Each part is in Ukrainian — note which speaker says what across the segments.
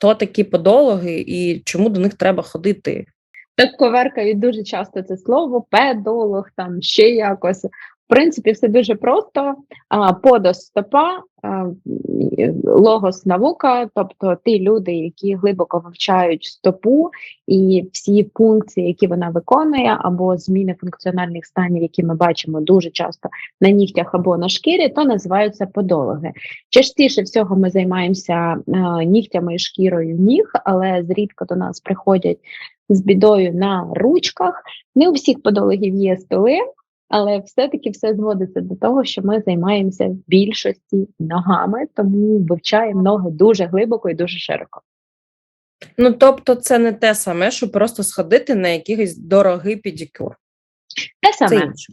Speaker 1: хто такі подологи і чому до них треба ходити?
Speaker 2: Так коверкають дуже часто це слово, педолог, там ще якось. Принципі, все дуже просто. Подос стопа, логос наука, тобто ті люди, які глибоко вивчають стопу і всі функції, які вона виконує, або зміни функціональних станів, які ми бачимо дуже часто на нігтях або на шкірі, то називаються подологи. Частіше всього ми займаємося нігтями і шкірою ніг, але зрідка до нас приходять з бідою на ручках. Не у всіх подологів є столи. Але все-таки все зводиться до того, що ми займаємося в більшості ногами, тому вивчаємо ноги дуже глибоко і дуже широко.
Speaker 1: Ну тобто, це не те саме, що просто сходити на якийсь дорогий педикюр.
Speaker 2: Те саме. Це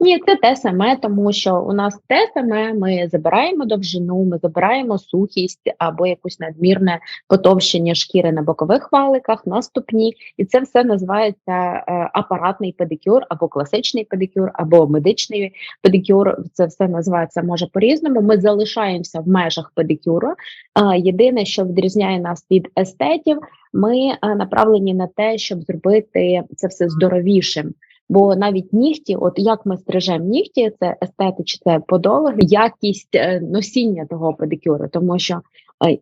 Speaker 2: ні, це те саме, тому що у нас те саме, ми забираємо довжину, ми забираємо сухість або якусь надмірне потовщення шкіри на бокових валиках, на ступні, і це все називається е, апаратний педикюр, або класичний педикюр, або медичний педикюр. Це все називається може по-різному. Ми залишаємося в межах педикюру. Е, єдине, що відрізняє нас від естетів, ми е, направлені на те, щоб зробити це все здоровішим. Бо навіть нігті, от як ми стрижемо нігті, це естети чи це подологи, якість е, носіння того педикюру, тому що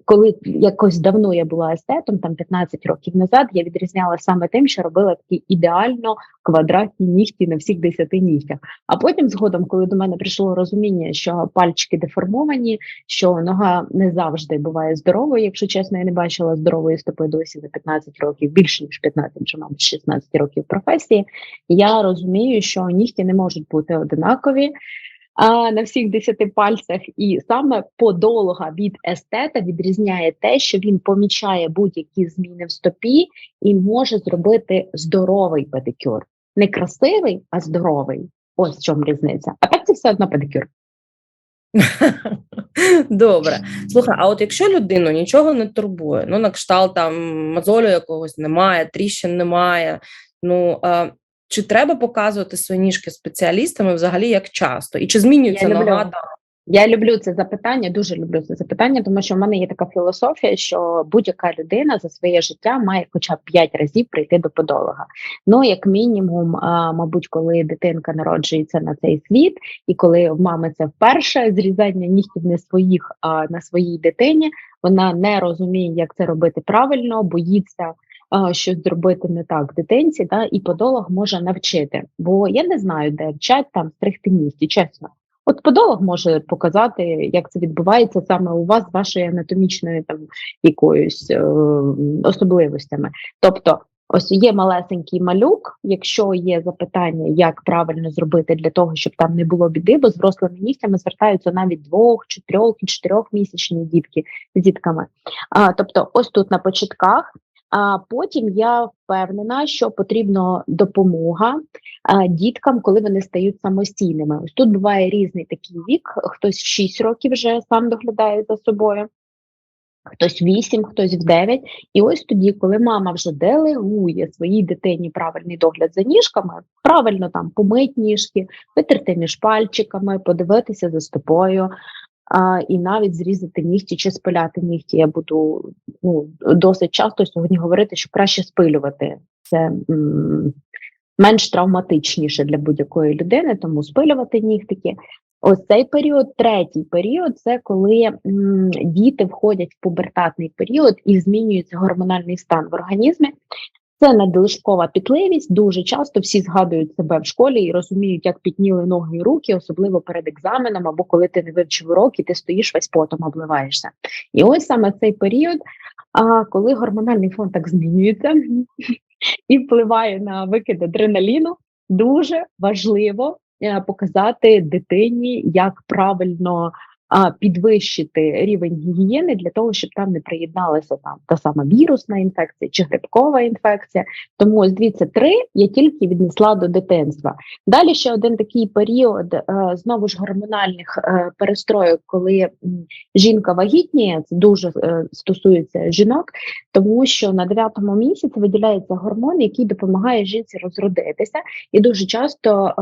Speaker 2: коли якось давно я була естетом, там 15 років назад, я відрізняла саме тим, що робила такі ідеально квадратні нігті на всіх 10 нігтях. А потім, згодом, коли до мене прийшло розуміння, що пальчики деформовані, що нога не завжди буває здоровою. Якщо чесно, я не бачила здорової стопи досі за 15 років, більше ніж 15, чи мабуть 16 років професії. Я розумію, що нігті не можуть бути одинакові а, на всіх десяти пальцях, і саме подолога від естета відрізняє те, що він помічає будь-які зміни в стопі і може зробити здоровий педикюр. Не красивий, а здоровий. Ось в чому різниця. А так це все одно педикюр.
Speaker 1: Добре. Слухай, а от якщо людину нічого не турбує, ну на кшталт там мозолю якогось немає, тріщин немає. Ну чи треба показувати свої ніжки спеціалістами взагалі як часто? І чи змінюється нога там?
Speaker 2: Я люблю це запитання, дуже люблю це запитання, тому що в мене є така філософія, що будь-яка людина за своє життя має хоча б п'ять разів прийти до подолога. Ну, як мінімум, а, мабуть, коли дитинка народжується на цей світ, і коли в мами це вперше зрізання нігтів не своїх, а на своїй дитині, вона не розуміє, як це робити правильно, боїться щось зробити не так дитинці, да, і подолог може навчити. Бо я не знаю, де вчать там стригти нігті, чесно. От подолог може показати, як це відбувається саме у вас з вашою анатомічною там якоюсь е, особливостями. Тобто, ось є малесенький малюк, якщо є запитання, як правильно зробити для того, щоб там не було біди, бо з врослими нігтями звертаються навіть двох, чи трьох і чотирьохмісячні дітки з дітками. А, Тобто, ось тут на початках а потім я впевнена, що потрібна допомога діткам, коли вони стають самостійними. Ось тут буває різний такий вік. Хтось в 6 років вже сам доглядає за собою, хтось в 8, хтось в 9. І ось тоді, коли мама вже делегує своїй дитині правильний догляд за ніжками, правильно там помить ніжки, витерти між пальчиками, подивитися за стопою а, І навіть зрізати нігті чи спиляти нігті. Я буду ну, досить часто сьогодні говорити, що краще спилювати. Це м менш травматичніше для будь-якої людини, тому спилювати нігтики. Ось цей період, третій період це коли м, діти входять в пубертатний період і змінюється гормональний стан в організмі. Це надлишкова пітливість. Дуже часто всі згадують себе в школі і розуміють, як пітніли ноги і руки, особливо перед екзаменом, або коли ти не вивчив урок і ти стоїш весь потом обливаєшся. І ось саме цей період, коли гормональний фон так змінюється і впливає на викид адреналіну, дуже важливо е, показати дитині, як правильно підвищити рівень гігієни для того, щоб там не приєдналася там та сама вірусна інфекція чи грибкова інфекція. Тому ось дивіться, три я тільки віднесла до дитинства. Далі ще один такий період е, знову ж гормональних е, перестроїв, коли жінка вагітніє, це дуже е, стосується жінок, тому що на дев'ятому місяці виділяється гормон, який допомагає жінці розродитися, і дуже часто.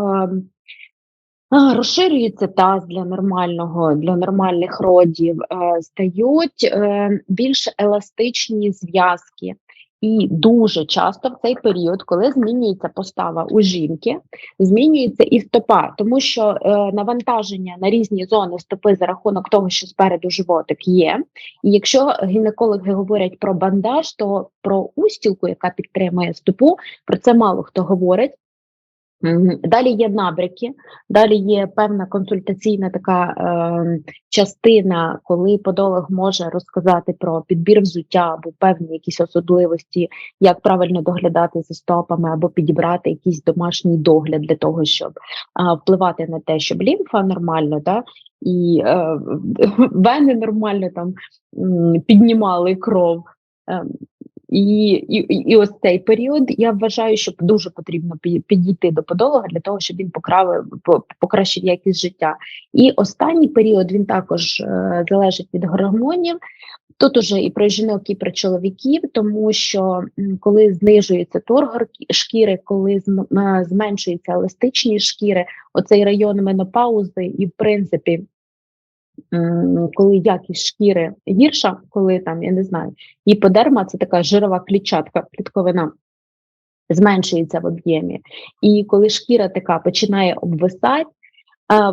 Speaker 2: Розширюється таз для нормального, для нормальних родів, е, стають е, більш еластичні зв'язки. І дуже часто в цей період, коли змінюється постава у жінки, змінюється і стопа, тому що е, навантаження на різні зони стопи за рахунок того, що спереду животик є. І якщо гінекологи говорять про бандаж, то про устілку, яка підтримує стопу, про це мало хто говорить. Далі є набряки, далі є певна консультаційна така е, частина, коли подолог може розказати про підбір взуття або певні якісь особливості, як правильно доглядати за стопами, або підібрати якийсь домашній догляд для того, щоб е, впливати на те, щоб лімфа нормально, да, і е, вени нормально там піднімали кров. Е, і, і, і ось цей період я вважаю, що дуже потрібно підійти до подолога для того, щоб він покрав, по- покращив якість життя. І останній період він також е, залежить від гормонів. Тут уже і про жінок, і про чоловіків, тому що коли знижується тургор шкіри, коли е, зменшується еластичність шкіри, оцей район менопаузи, і в принципі коли якість шкіри гірша, коли там, я не знаю, іподерма це така жирова клітчатка, клітковина, зменшується в об'ємі. І коли шкіра така починає обвисати,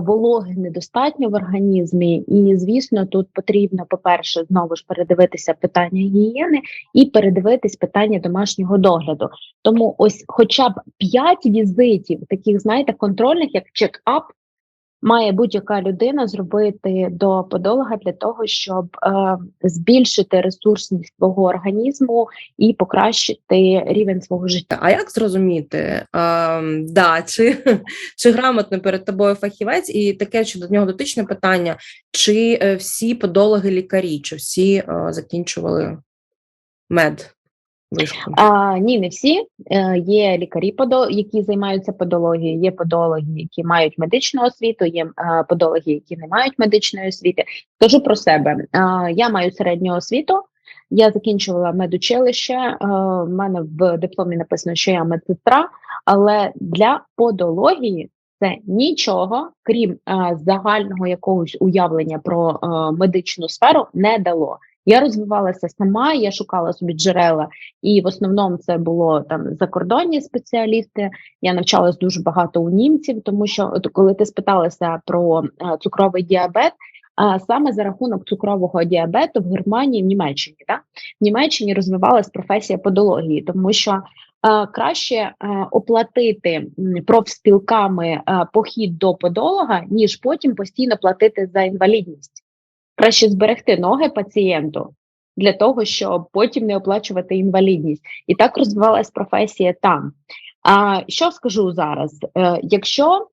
Speaker 2: вологи недостатньо в організмі, і звісно, тут потрібно, по-перше, знову ж передивитися питання гігієни і передивитись питання домашнього догляду. Тому ось, хоча б 5 візитів, таких, знаєте, контрольних, як чек-ап, має будь-яка людина зробити до подолога для того, щоб е, збільшити ресурсність свого організму і покращити рівень свого життя.
Speaker 1: А як зрозуміти, а, да, чи, чи грамотно перед тобою фахівець, і таке, що до нього дотичне питання, чи е, всі подологи лікарі, чи всі е, закінчували мед?
Speaker 2: А, ні, не всі Е, є лікарі, які займаються подологією, є подологи, які мають медичну освіту, є е, подологи, які не мають медичної освіти. Скажу про себе. А, я маю середню освіту. Я закінчувала медучилище. е, в мене в дипломі написано, що я медсестра, але для подології це нічого, крім е, загального якогось уявлення про е, медичну сферу, не дало. Я розвивалася сама, я шукала собі джерела, і в основному це було там закордонні спеціалісти. Я навчалась дуже багато у німців, тому що от коли ти спиталася про е, цукровий діабет. А саме за рахунок цукрового діабету в Германії, в Німеччині, да? в Німеччині розвивалась професія подології, тому що е, краще е, оплатити профспілками е, похід до подолога, ніж потім постійно платити за інвалідність. Краще зберегти ноги пацієнту для того, щоб потім не оплачувати інвалідність. І так розвивалась професія там. А що скажу зараз? Е, якщо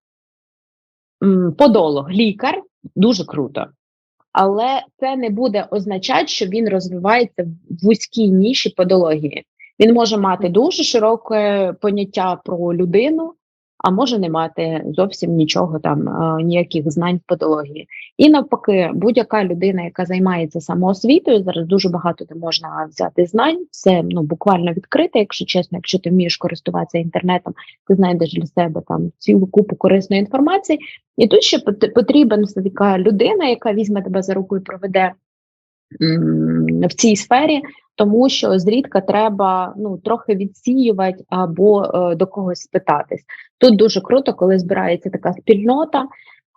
Speaker 2: м, подолог, лікар, дуже круто. Але це не буде означати, що він розвивається в вузькій ніші подології. Він може мати дуже широке поняття про людину, а може не мати зовсім нічого там, е, ніяких знань в подології. І навпаки, будь-яка людина, яка займається самоосвітою, зараз дуже багато де можна взяти знань. Це ну буквально відкрите, якщо чесно, якщо ти вмієш користуватися інтернетом, ти знайдеш для себе там цілу купу корисної інформації. І тут ще пот- потрібен все така людина, яка візьме тебе за руку і проведе в цій сфері, тому що зрідка треба ну трохи відсіювати або е, до когось спитатись. Тут дуже круто, коли збирається така спільнота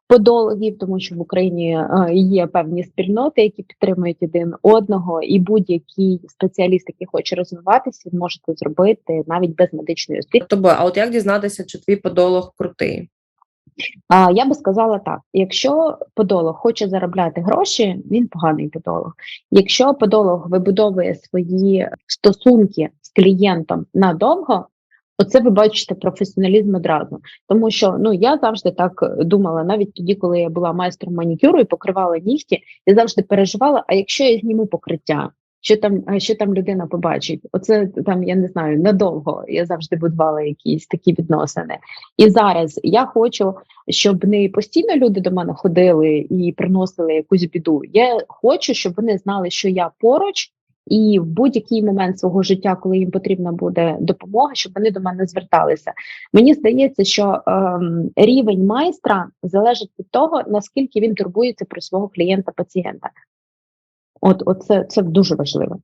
Speaker 2: подологів, тому що в Україні е, є певні спільноти, які підтримують один одного, і будь-який спеціаліст, який хоче розвиватися, він може це зробити навіть без медичної освіти.
Speaker 1: Тобто, а от як дізнатися, чи твій подолог крутий?
Speaker 2: А я би сказала так: якщо подолог хоче заробляти гроші, він поганий подолог. Якщо подолог вибудовує свої стосунки з клієнтом надовго, оце ви бачите професіоналізм одразу. Тому що ну я завжди так думала, навіть тоді, коли я була майстром манікюру і покривала нігті, я завжди переживала: а якщо я зніму покриття? Що там, що там людина побачить? Оце там я не знаю надовго. Я завжди будувала якісь такі відносини. І зараз я хочу, щоб не постійно люди до мене ходили і приносили якусь біду. Я хочу, щоб вони знали, що я поруч, і в будь-який момент свого життя, коли їм потрібна буде допомога, щоб вони до мене зверталися. Мені здається, що ем, рівень майстра залежить від того, наскільки він турбується про свого клієнта-пацієнта. От, от це, це дуже важливо.